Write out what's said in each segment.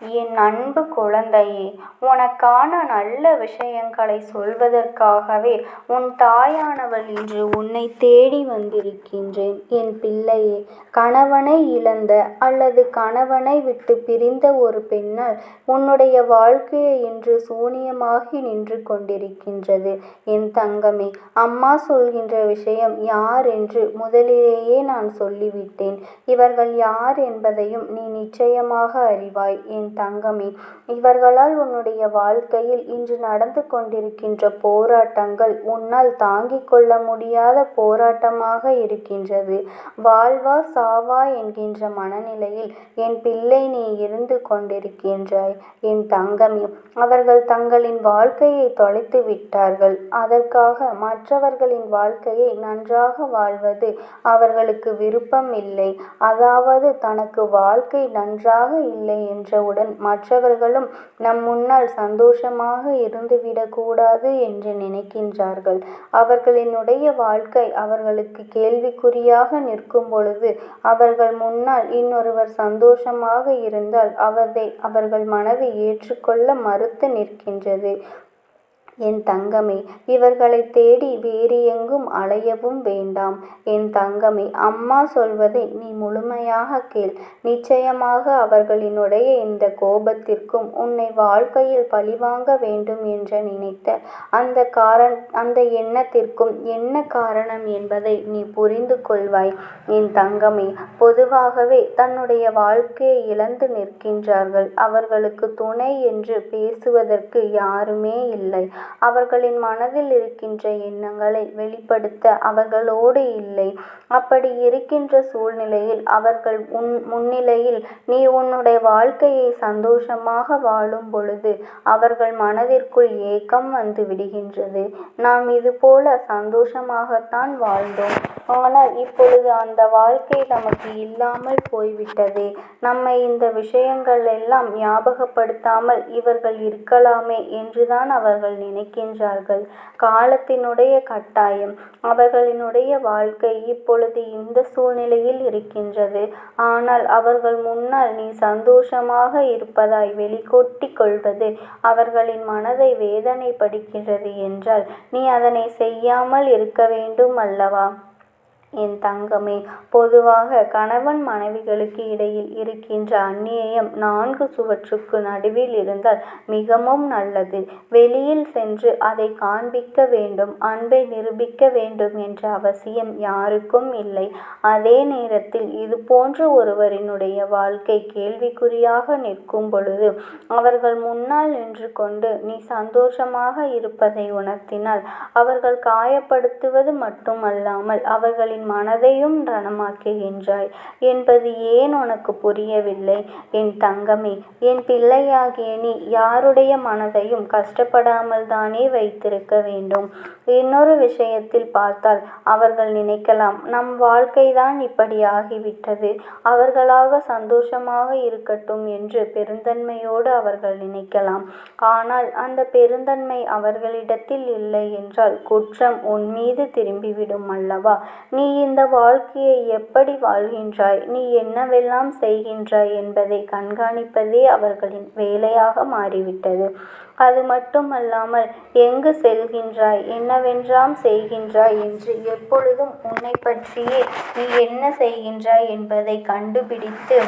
என் அன்பு குழந்தையே உனக்கான நல்ல விஷயங்களை சொல்வதற்காகவே உன் தாயானவள் இன்று உன்னை தேடி வந்திருக்கின்றேன். என் பிள்ளையே கணவனை இழந்த அல்லது கணவனை விட்டு பிரிந்த ஒரு பெண்ணால் உன்னுடைய வாழ்க்கையை இன்று சூனியமாகி நின்று கொண்டிருக்கின்றது. என் தங்கமே அம்மா சொல்கின்ற விஷயம் யார் என்று முதலிலேயே நான் சொல்லிவிட்டேன். இவர்கள் யார் என்பதையும் நீ நிச்சயமாக அறிவாய். என் தங்கமே இவர்களால் உன்னுடைய வாழ்க்கையில் இன்று நடந்து கொண்டிருக்கின்ற போராட்டங்கள் உன்னால் தாங்கிக் கொள்ள முடியாத போராட்டமாக இருக்கின்றது. வாழ்வா சாவா என்கின்ற மனநிலையில் என் பிள்ளை நீ இருந்து கொண்டிருக்கின்றாய். என் தங்கமே அவர்கள் தங்களின் வாழ்க்கையை தொலைத்து விட்டார்கள். அதற்காக மற்றவர்களின் வாழ்க்கையை நன்றாக வாழ்வது அவர்களுக்கு விருப்பம் இல்லை அதாவது தனக்கு வாழ்க்கை நன்றாக இல்லை என்ற என்றவுடன் மற்றவர்களும் நம் முன்னால் சந்தோஷமாக இருந்துவிடக்கூடாது என்று நினைக்கின்றார்கள். அவர்களினுடைய வாழ்க்கை அவர்களுக்கு கேள்விக்குறியாக நிற்கும் பொழுது அவர்கள் முன்னால் இன்னொருவர் சந்தோஷமாக இருந்தால் அதை அவர்கள் மனது ஏற்றுக்கொள்ள மறுத்து நிற்கின்றது. என் தங்கமே இவர்களைத் தேடி வேறு எங்கும் அலையவும் வேண்டாம். என் தங்கமே அம்மா சொல்வதை நீ முழுமையாக கேள். நிச்சயமாக அவர்களினுடைய இந்த கோபத்திற்கும் உன்னை வாழ்க்கையில் பழிவாங்க வேண்டும் என்று நினைத்த அந்த எண்ணத்திற்கும் என்ன காரணம் என்பதை நீ புரிந்து கொள்வாய். என் தங்கமே பொதுவாகவே தன்னுடைய வாழ்க்கையை இழந்து நிற்கின்றார்கள். அவர்களுக்கு துணை என்று பேசுவதற்கு யாருமே இல்லை. அவர்களின் மனதில் இருக்கின்ற எண்ணங்களை வெளிப்படுத்த அவர்களோடு இல்லை. அப்படி இருக்கின்ற சூழ்நிலையில் அவர்கள் உன் முன்னிலையில் நீ உன்னுடைய வாழ்க்கையை சந்தோஷமாக வாழும் பொழுது அவர்கள் மனதிற்குள் ஏக்கம் வந்து விடுகின்றது. நாம் இதுபோல சந்தோஷமாகத்தான் வாழ்ந்தோம். ஆனால் இப்பொழுது அந்த வாழ்க்கை நமக்கு இல்லாமல் போய்விட்டது நம்மை இந்த விஷயங்களெல்லாம் ஞாபகப்படுத்தாமல் இவர்கள் இருக்கலாமே என்றுதான் அவர்கள் நினை நினைக்கின்றார்கள். காலத்தினுடைய கட்டாயம். அவர்களினுடைய வாழ்க்கை இப்பொழுது இந்த சூழ்நிலையில் இருக்கின்றது. ஆனால் அவர்கள் முன்னால் நீ சந்தோஷமாக இருப்பதாய் வெளிக்கொட்டி கொள்வது அவர்களின் மனதை வேதனைப்படுத்துகிறது என்றால் நீ அதனை செய்யாமல் இருக்க வேண்டும் அல்லவா? என் தங்கமே பொதுவாக கணவன் மனைவிகளுக்கு இடையில் இருக்கின்ற அந்நியம் நான்கு சுவற்றுக்கு நடுவில் இருந்தால் மிகவும் நல்லது. வெளியில் சென்று அதை காண்பிக்க வேண்டும் அன்பை நிரூபிக்க வேண்டும் என்ற அவசியம் யாருக்கும் இல்லை. அதே நேரத்தில் இது போன்ற ஒருவரினுடைய வாழ்க்கை கேள்விக்குறியாக நிற்கும் பொழுது அவர்கள் முன்னால் நின்று கொண்டு நீ சந்தோஷமாக இருப்பதை உணர்த்தினால் அவர்கள் காயப்படுத்துவது மட்டுமல்லாமல் அவர்களின் மனதையும் ரணமாக்குகின்றாய் என்பது ஏன் உனக்கு புரியவில்லை? என் தங்கமே என் பிள்ளையாகிய நீ யாருடைய மனதையும் கஷ்டப்படாமல் தானே வைத்திருக்க வேண்டும். இன்னொரு விஷயத்தில் பார்த்தால் அவர்கள் நினைக்கலாம் நம் வாழ்க்கைதான் இப்படி ஆகிவிட்டது. அவர்களாக சந்தோஷமாக இருக்கட்டும் என்று பெருந்தன்மையோடு அவர்கள் நினைக்கலாம். ஆனால் அந்த பெருந்தன்மை அவர்களிடத்தில் இல்லை என்றால் குற்றம் உன் மீது திரும்பிவிடும் அல்லவா? நீ நீ இந்த வாழ்க்கையை எப்படி வாழ்கின்றாய் நீ என்னவெல்லாம் செய்கின்றாய் என்பதை கண்காணிப்பதே அவர்களின் வேலையாக மாறிவிட்டது. அது மட்டுமல்லாமல் எங்கு செல்கின்றாய் என்னவென்றாம் செய்கின்றாய் என்று எப்பொழுதும் உன்னை பற்றியே நீ என்ன செய்கின்றாய் என்பதை கண்டுபிடித்து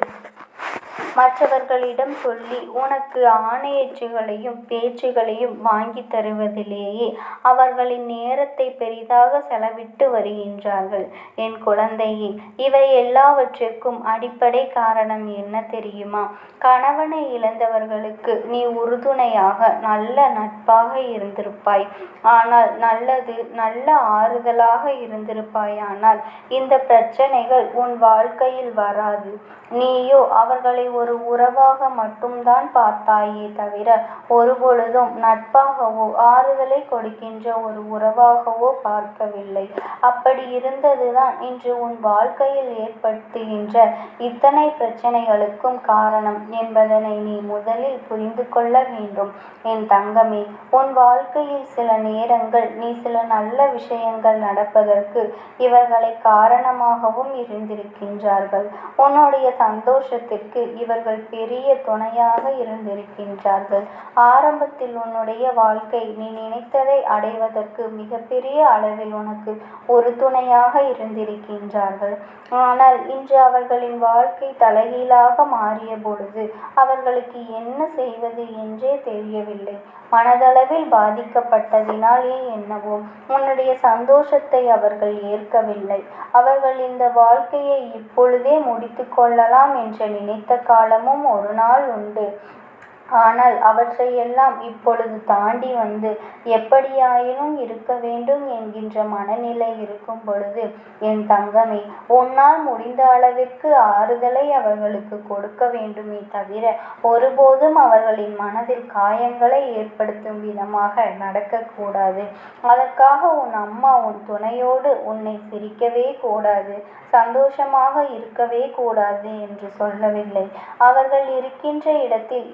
மற்றவர்களிடம் சொல்லி உனக்கு ஆணையச்சுகளையும் பேச்சுகளையும் வாங்கித் தருவதிலேயே அவர்களின் நேரத்தை பெரிதாக செலவிட்டு வருகின்றார்கள். என் குழந்தையே இவை எல்லாவற்றிற்கும் அடிப்படை காரணம் என்ன தெரியுமா? கணவனை இழந்தவர்களுக்கு நீ உறுதுணையாக நல்ல நட்பாக இருந்திருப்பாய். ஆனால் நல்லது நல்ல ஆறுதலாக இருந்திருப்பாயானால் இந்த பிரச்சனைகள் உன் வாழ்க்கையில் வராது. நீயோ அவர்களை ஒரு உறவாக மட்டும்தான் பார்த்தாயே தவிர ஒருபொழுதும் நட்பாகவோ ஆறுதலை கொடுக்கின்ற ஒரு உறவாகவோ பார்க்கவில்லை. அப்படி இருந்ததுதான் இன்று உன் வாழ்க்கையில் ஏற்படுத்துகின்ற இத்தனை பிரச்சனைகளுக்கும் காரணம் என்பதனை நீ முதலில் புரிந்து கொள்ள வேண்டும். என் தங்கமே உன் வாழ்க்கையில் சில நேரங்கள் நீ சில நல்ல விஷயங்கள் நடப்பதற்கு இவர்களை காரணமாகவும் இருந்திருக்கின்றார்கள். உன்னுடைய சந்தோஷத்திற்கு இவர்கள் இவர்கள் பெரிய துணையாக இருந்திருக்கின்றார்கள். ஆரம்பத்தில் உன்னுடைய வாழ்க்கை நீ நினைத்ததை அடைவதற்கு மிகப்பெரிய அளவில் உனக்கு ஒரு துணையாக இருந்திருக்கின்றார்கள். ஆனால் இன்று அவர்களின் வாழ்க்கை தலைகீழாக மாறிய பொழுது அவர்களுக்கு என்ன செய்வது என்றே தெரியவில்லை. மனதளவில் பாதிக்கப்பட்டதினாலே என்னவோ உன்னுடைய சந்தோஷத்தை அவர்கள் ஏற்கவில்லை. அவர்கள் இந்த வாழ்க்கையை இப்பொழுதே முடித்து கொள்ளலாம் என்று நினைத்த காலமும் ஒரு நாள் உண்டு. ஆனால் அவற்றையெல்லாம் இப்பொழுது தாண்டி வந்து எப்படியாயினும் இருக்க வேண்டும் என்கின்ற மனநிலை இருக்கும் பொழுது என் தங்கமே உன்னால் முடிந்த அளவிற்கு ஆறுதலை அவர்களுக்கு கொடுக்க வேண்டுமே தவிர ஒருபோதும் அவர்களின் மனதில் காயங்களை ஏற்படுத்தும் விதமாக நடக்கக்கூடாது. அதற்காக உன் அம்மா உன் துணையோடு உன்னை சிரிக்கவே கூடாது சந்தோஷமாக இருக்கவே கூடாது என்று சொல்லவில்லை. அவர்கள் இருக்கின்ற இடத்தில்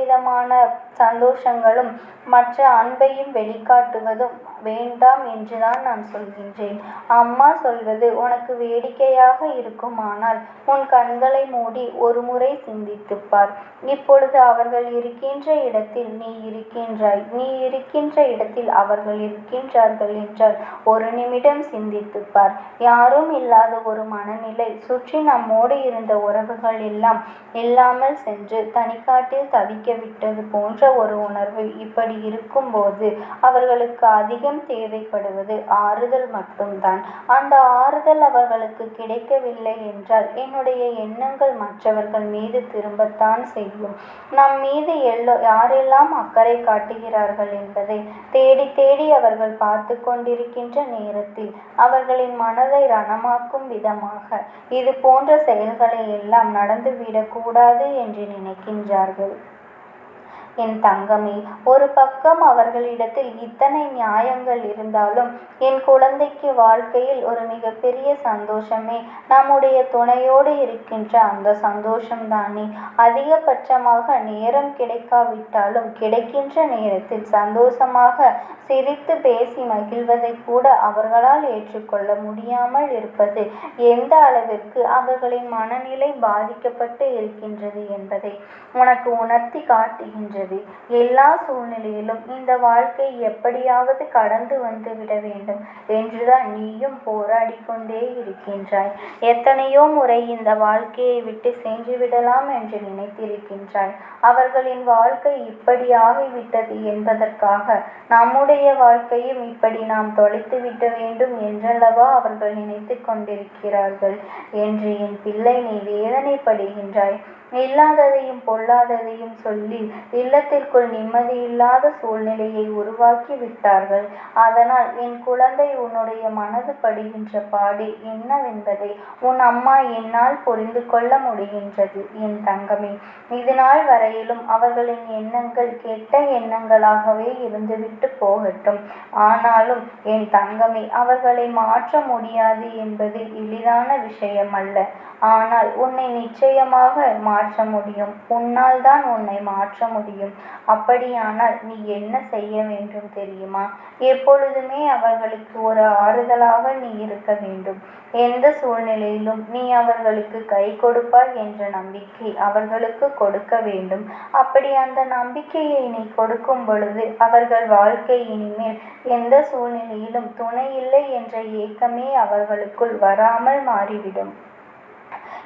விதமான சந்தோஷங்களும் மற்ற அன்பையும் வெளிக்காட்டுவதும் வேண்டாம் என்றுதான் நான் சொல்கின்றேன். அம்மா சொல்வது உனக்கு வேடிக்கையாக இருக்குமானால் உன் கண்களை மூடி ஒரு முறை சிந்தித்துப் பார் இப்பொழுது அவர்கள் இருக்கின்ற இடத்தில் நீ இருக்கின்றாய். நீ இருக்கின்ற இடத்தில் அவர்கள் இருக்கின்றார்கள் என்றால் ஒரு நிமிடம் சிந்தித்துப் பார் யாரும் இல்லாத ஒரு மனநிலை சுற்றி நம்மோடு இருந்த உறவுகள் எல்லாம் இல்லாமல் சென்று தனிக்காட்டில் தவிக்க விட்டது போன்ற ஒரு உணர்வு இப்படி இருக்கும்போது அவர்களுக்கு அதிக அதிகம் தேவைப்படுவது ஆறுதல் மட்டும்தான். அந்த ஆறுதல் அவர்களுக்கு கிடைக்கவில்லை என்றால் என்னுடைய எண்ணங்கள் மற்றவர்கள் மீது திரும்பத்தான் செய்யும். நம் மீது எல்லோ யாரெல்லாம் அக்கறை காட்டுகிறார்கள் என்பதை தேடி தேடி அவர்கள் பார்த்து கொண்டிருக்கின்ற நேரத்தில் அவர்களின் மனதை ரணமாக்கும் விதமாக இது போன்ற செயல்களை எல்லாம் நடந்துவிடக்கூடாது என்று நினைக்கின்றார்கள். என் தங்கமே ஒரு பக்கம் அவர்களிடத்தில் இத்தனை நியாயங்கள் இருந்தாலும் என் குழந்தைக்கு வாழ்க்கையில் ஒரு மிகப்பெரிய சந்தோஷமே. நம்முடைய துணையோடு இருக்கின்ற அந்த சந்தோஷம்தானே. அதிகபட்சமாக நேரம் கிடைக்காவிட்டாலும் கிடைக்கின்ற நேரத்தில் சந்தோஷமாக சிரித்து பேசி மகிழ்வதை கூட அவர்களால் ஏற்றுக்கொள்ள முடியாமல் இருப்பது எந்த அளவிற்கு அவர்களின் மனநிலை பாதிக்கப்பட்டு இருக்கின்றது என்பதை உனக்கு உணர்த்தி காட்டுகின்றது இருக்கிறது எல்லா சூழ்நிலையிலும் இந்த வாழ்க்கை எப்படியாவது கடந்து வந்து விட வேண்டும். என்றுதான் நீயும் போராடி கொண்டே இருக்கின்றாய். எத்தனையோ முறை இந்த வாழ்க்கையை விட்டு சென்று விடலாம் என்று நினைத்திருக்கின்றாய். அவர்களின் வாழ்க்கை இப்படி ஆகிவிட்டது என்பதற்காக நம்முடைய வாழ்க்கையும் இப்படி நாம் தொலைத்து விட வேண்டும் என்றல்லவா அவர்கள் நினைத்து கொண்டிருக்கிறார்கள்? என்று என் பிள்ளை நீ வேதனைப்படுகின்றாய். இல்லாததையும் பொல்லாததையும் சொல்லி இல்லத்திற்குள் நிம்மதியில்லாத சூழ்நிலையை உருவாக்கி விட்டார்கள். அதனால் என் குழந்தை உன்னுடைய மனது படுகின்ற பாடு என்னவென்பதை உன் அம்மா என்னால் புரிந்து கொள்ள முடிகின்றது என் தங்கமே. இது நாள் வரையிலும் அவர்களின் எண்ணங்கள் கெட்ட எண்ணங்களாகவே இருந்துவிட்டு போகட்டும். ஆனாலும் என் தங்கமே அவர்களை மாற்ற முடியாது என்பது எளிதான விஷயம் அல்ல ஆனால் உன்னை நிச்சயமாக மா மாற்ற முடியும். உன்னால் தான் உன்னை மாற்ற முடியும். அப்படியானால் நீ என்ன செய்ய வேண்டும் தெரியுமா? எப்பொழுதுமே அவர்களுக்கு ஒரு ஆறுதலாக நீ இருக்க வேண்டும். எந்த சூழ்நிலையிலும் நீ அவர்களுக்கு கை கொடுப்பாய் என்ற நம்பிக்கை அவர்களுக்கு கொடுக்க வேண்டும். அப்படி அந்த நம்பிக்கையை நீ கொடுக்கும் பொழுது அவர்கள் வாழ்க்கை இனிமேல் எந்த சூழ்நிலையிலும் துணை இல்லை என்ற ஏக்கமே அவர்களுக்குள் வராமல் மாறிவிடும்.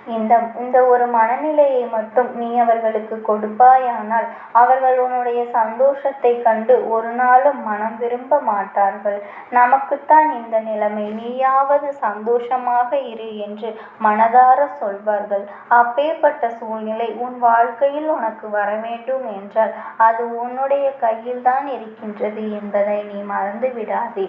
இந்த இந்த ஒரு மனநிலையை மட்டும் நீ அவர்களுக்கு கொடுப்பாயானால் அவர்கள் உன்னுடைய சந்தோஷத்தை கண்டு ஒரு நாளும் மனம் விரும்ப மாட்டார்கள். நமக்குத்தான் இந்த நிலைமை. நீயாவது சந்தோஷமாக இரு என்று மனதார சொல்வார்கள். அப்பேற்பட்ட சூழ்நிலை உன் வாழ்க்கையில் உனக்கு வர வேண்டும் என்றால் அது உன்னுடைய கையில் தான் இருக்கின்றது என்பதை நீ மறந்து விடாதே.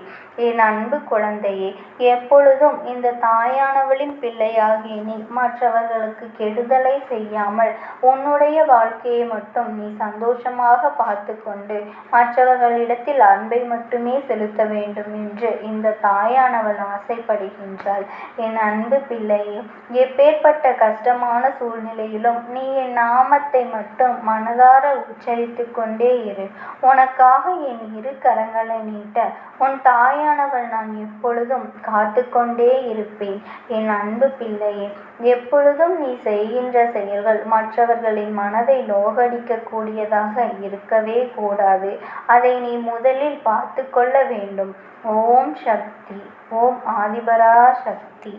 என் அன்பு குழந்தையே எப்பொழுதும் இந்த தாயானவளின் பிள்ளையாகிய நீ மற்ற மற்றவர்களுக்கு கெடுதலை செய்யாமல் உன்னுடைய வாழ்க்கையை மட்டும் நீ சந்தோஷமாக பார்த்து கொண்டு மற்றவர்களிடத்தில் அன்பை மட்டுமே செலுத்த வேண்டும் என்று இந்த தாயானவள் ஆசைப்படுகின்றாள். என் அன்பு பிள்ளையே எப்பேற்பட்ட கஷ்டமான சூழ்நிலையிலும் நீ என் நாமத்தை மட்டும் மனதார உச்சரித்து கொண்டே இரு. உனக்காக என் இரு கரங்களை நீட்ட உன் தாயானவள் நான் எப்பொழுதும் காத்து கொண்டே இருப்பேன். என் அன்பு பிள்ளையே எப்போ எப்பொழுதும் நீ செய்கின்ற செயல்கள் மற்றவர்களின் மனதை நோகடிக்க கூடியதாக இருக்கவே கூடாது. அதை நீ முதலில் பார்த்து கொள்ள வேண்டும். ஓம் சக்தி. ஓம் ஆதிபரா சக்தி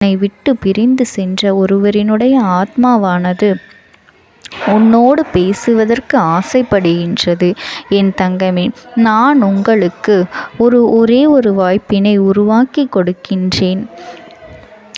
உன்னை விட்டு பிரிந்து சென்ற ஒருவரினுடைய ஆத்மாவானது உன்னோடு பேசுவதற்கு ஆசைப்படுகின்றது. என் தங்கமே நான் உங்களுக்கு ஒரு ஒரே ஒரு வாய்ப்பினை உருவாக்கி கொடுக்கின்றேன்.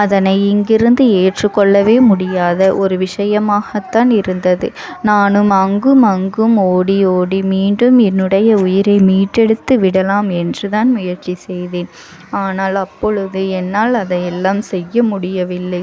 அதனை இங்கிருந்து ஏற்றுக்கொள்ளவே முடியாத ஒரு விஷயமாகத்தான் இருந்தது. நானும் அங்கும் அங்கும் ஓடி ஓடி மீண்டும் என்னுடைய உயிரை மீட்டெடுத்து விடலாம் என்றுதான் முயற்சி செய்தேன். ஆனால் அப்பொழுது என்னால் அதையெல்லாம் செய்ய முடியவில்லை.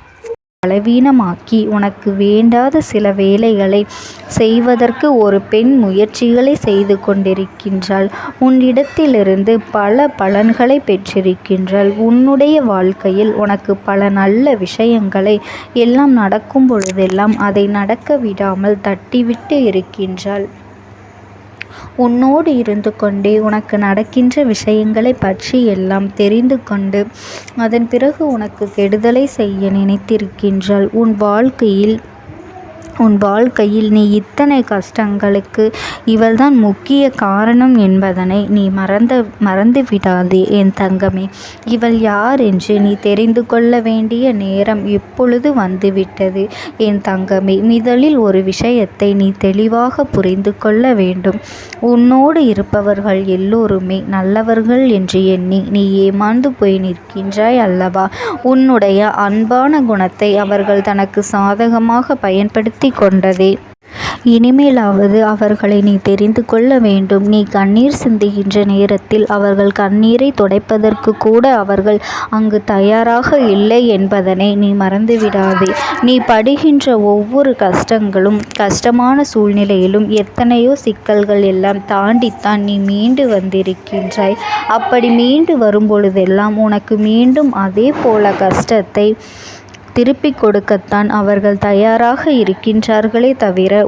பலவீனமாக்கி உனக்கு வேண்டாத சில வேலைகளை செய்வதற்கு ஒரு பெண் முயற்சிகளை செய்து கொண்டிருக்கின்றாள். உன்னிடத்திலிருந்து பல பலன்களை பெற்றிருக்கின்றாள். உன்னுடைய வாழ்க்கையில் உனக்கு பல நல்ல விஷயங்களை எல்லாம் நடக்கும் பொழுதெல்லாம் அதை நடக்க விடாமல் தட்டிவிட்டு இருக்கின்றாள். உன்னோடு இருந்து கொண்டே உனக்கு நடக்கின்ற விஷயங்களைப் பற்றி எல்லாம் தெரிந்து கொண்டு அதன் பிறகு உனக்கு கெடுதலை செய்ய நினைத்திருக்கின்றாள். உன் வாழ்க்கையில் உன் வாழ்க்கையில் நீ இத்தனை கஷ்டங்களுக்கு இவள்தான் முக்கிய காரணம் என்பதனை நீ மறந்த விடாதே என் தங்கமே. இவள் யார் என்று நீ தெரிந்து கொள்ள வேண்டிய நேரம் இப்பொழுது வந்துவிட்டது. என் தங்கமே முதலில் ஒரு விஷயத்தை நீ தெளிவாக புரிந்து கொள்ள வேண்டும். உன்னோடு இருப்பவர்கள் எல்லோருமே நல்லவர்கள் என்று எண்ணி நீ ஏமாந்து போய் நிற்கின்றாய் அல்லவா? உன்னுடைய அன்பான குணத்தை அவர்கள் தனக்கு சாதகமாக பயன்படுத்தி கொண்டதே. இனிமேலாவது அவர்களை நீ தெரிந்து கொள்ள வேண்டும். நீ கண்ணீர் சிந்துகின்ற நேரத்தில் அவர்கள் கண்ணீரை துடைப்பதற்கு கூட அவர்கள் அங்கு தயாராக இல்லை என்பதனை நீ மறந்துவிடாதே. நீ படுகின்ற ஒவ்வொரு கஷ்டங்களும் கஷ்டமான சூழ்நிலையிலும் எத்தனையோ சிக்கல்கள் எல்லாம் தாண்டித்தான் நீ மீண்டு வந்திருக்கின்றாய். அப்படி மீண்டு வரும்பொழுதெல்லாம் உனக்கு மீண்டும் அதே போல கஷ்டத்தை திருப்பிக் கொடுக்கத்தான் அவர்கள் தயாராக இருக்கின்றார்களே தவிர